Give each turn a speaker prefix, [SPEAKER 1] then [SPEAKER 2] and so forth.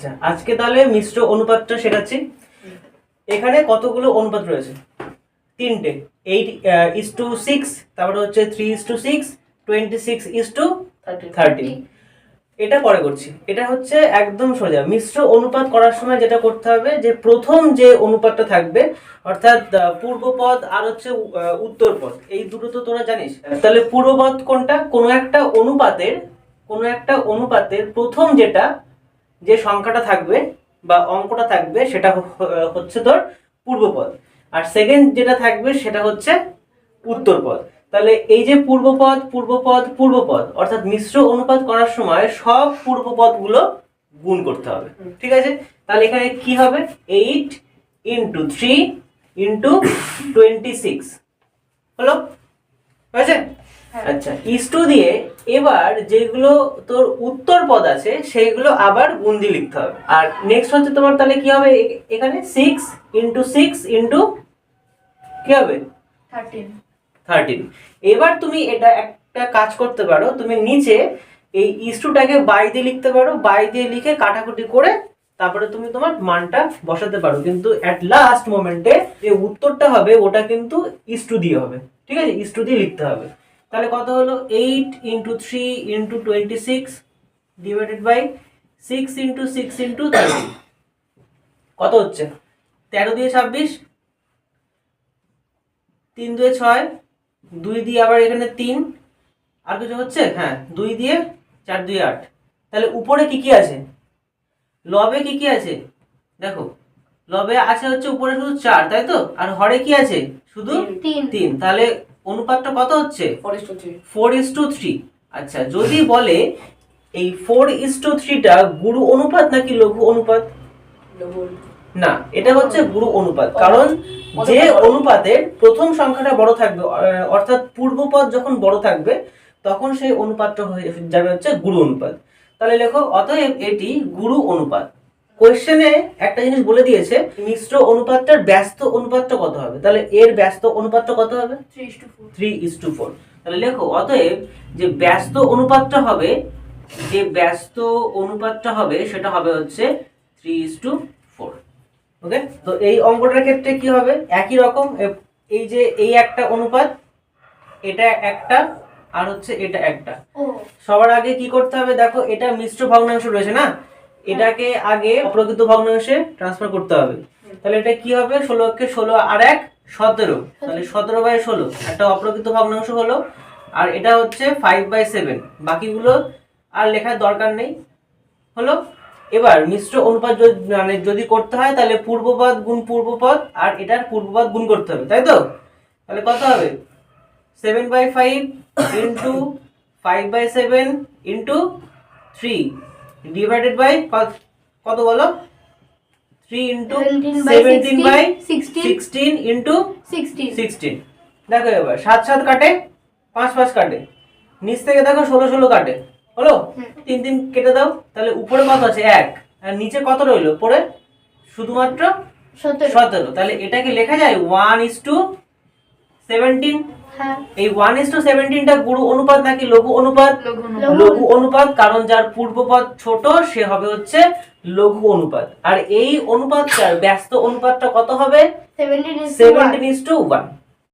[SPEAKER 1] আচ্ছা আজকে তাহলে মিশ্র অনুপাতটা শেখাচ্ছি। এখানে কতগুলো অনুপাত রয়েছে? তিনটে। এইট ইস টু সিক্স তারপরে হচ্ছে three is to six twenty six is to thirty এটা পরে করছি। এটা হচ্ছে একদম সোজা। মিশ্র অনুপাত করার সময় যেটা করতে হবে যে প্রথম যে অনুপাতটা থাকবে অর্থাৎ পূর্বপদ আর হচ্ছে উত্তরপদ এই দুটো তো তোরা জানিস। তাহলে পূর্বপদ কোনটা? কোনো একটা অনুপাতের কোনো একটা অনুপাতের প্রথম যেটা যে সংখ্যাটা থাকবে বা অঙ্কটা থাকবে সেটা হচ্ছে তোর পূর্বপদ। আর সেকেন্ড যেটা থাকবে সেটা হচ্ছে উত্তরপদ। তাহলে এই যে পূর্বপদ পূর্বপদ পূর্বপদ, অর্থাৎ মিশ্র অনুপাত করার সময় সব পূর্বপদগুলো গুণ করতে হবে। ঠিক আছে? তাহলে এখানে কি হবে? Eight into three into twenty six হলো? হয়েছে? আচ্ছা ইস্টু দিয়ে এবার যেগুলো তোর উত্তর পদ আছে সেইগুলো আবার গুণ লিখতে হবে। আর নেক্সট হচ্ছে তোমার তাহলে কি হবে? এখানে সিক্স ইন্টু সিক্স ইন্টু কি হবে?
[SPEAKER 2] থার্টিন
[SPEAKER 1] থার্টিন এবার তুমি এটা একটা কাজ করতে পারো তুমি নিচে এই ইস্টুটাকে বাই দিয়ে লিখতে পারো বাই দিয়ে লিখে কাটাকুটি করে তারপরে তুমি তোমার মানটা বসাতে পারো। কিন্তু অ্যাট লাস্ট মোমেন্টে যে উত্তরটা হবে ওটা কিন্তু ইস্টু দিয়ে হবে। ঠিক আছে? ইস্টু দিয়ে লিখতে হবে। তাহলে কত হলো? Eight into three into twenty six divided by six into six into thirty কত হচ্ছে? তেরো দিয়ে ছাব্বিশ তিন দুয়ে ছয় দুই দিয়ে আবার এখানে তিন। আর কিছু হচ্ছে? হ্যাঁ দুই দিয়ে চার দুই আট। তাহলে উপরে কি কি আছে? লবে কি কি আছে? দেখো লবে আছে হচ্ছে উপরে শুধু চার তাই তো? আর হরে কি আছে? শুধু
[SPEAKER 2] তিন।
[SPEAKER 1] তিন। তাহলে অনুপাতটা কত হচ্ছে?
[SPEAKER 3] ফোর ইস টু থ্রি
[SPEAKER 1] আচ্ছা যদি বলে এই ফোর ইস টু থ্রিটা গুরু অনুপাত নাকি লঘু অনুপাত? না এটা হচ্ছে গুরু অনুপাত। কারণ যে অনুপাতের প্রথম সংখ্যাটা বড় থাকবে অর্থাৎ পূর্বপদ যখন বড় থাকবে তখন সেই অনুপাতটা হয়ে যাবে হচ্ছে গুরু অনুপাত। তাহলে লেখো অতএব এটি গুরু অনুপাত। কোয়েশ্চেনে একটা জিনিস বলে দিয়েছে মিশ্র অনুপাতটার ব্যস্ত অনুপাতটা কত হবে? তাহলে এর ব্যস্ত অনুপাতটা কত হবে?
[SPEAKER 2] থ্রি
[SPEAKER 1] ইস টু ফোর তাহলে লেখো অতএব যে ব্যস্ত অনুপাতটা হবে যে ব্যস্ত অনুপাতটা হবে সেটা হবে হচ্ছে three is to four okay তো এই অঙ্কটার ক্ষেত্রে কি হবে? একই রকম এই যে এই একটা অনুপাত এটা একটা আর হচ্ছে এটা একটা। সবার আগে কি করতে হবে? দেখো এটা মিশ্র ভগ্নাংশ রয়েছে না? এটাকে আগে অপ্রকৃত ভগ্নাংশে ট্রান্সফার করতে হবে। তাহলে এটা কি হবে? ষোলোকে ষোলো আর এক সতেরো। তাহলে সতেরো। বাই ষোলো একটা অপ্রকৃত ভগ্নাংশ হলো। আর এটা হচ্ছে ফাইভ বাই সেভেন বাকিগুলো আর লেখার দরকার নেই। হলো? এবার মিশ্র অনুপাত মানে যদি করতে হয় তাহলে পূর্বপদ গুণ পূর্বপদ আর এটার পূর্বপদ গুণ করতে হবে তাই তো? তাহলে কত হবে? Seven by five into five by seven into three divided by কত বলো? Three into
[SPEAKER 2] 17
[SPEAKER 1] seventeen by
[SPEAKER 2] 16
[SPEAKER 1] sixteen into
[SPEAKER 2] sixteen
[SPEAKER 1] দেখো এবার সাত সাত কাটে পাঁচ পাঁচ কাটে। নিচ থেকে দেখো ষোলো ষোলো কাটে। হলো তিন তিন কেটে দাও তাহলে উপরে কত আছে? এক। আর নিচে কত রইল? পরে শুধুমাত্র
[SPEAKER 2] সতেরো।
[SPEAKER 1] তাহলে এটাকে লেখা যায় ওয়ান ইস টু সেভেন্টিন এই ওয়ান ইস টু সেভেন্টিনটা গুরু অনুপাত নাকি লঘু অনুপাত?
[SPEAKER 2] লঘু
[SPEAKER 1] অনুপাত। কারণ যার পূর্বপদ ছোট সে হবে হচ্ছে লঘু অনুপাত। আর এই অনুপাতটার ব্যস্ত অনুপাতটা কত হবে?
[SPEAKER 2] Seventeen
[SPEAKER 1] seventeen is to one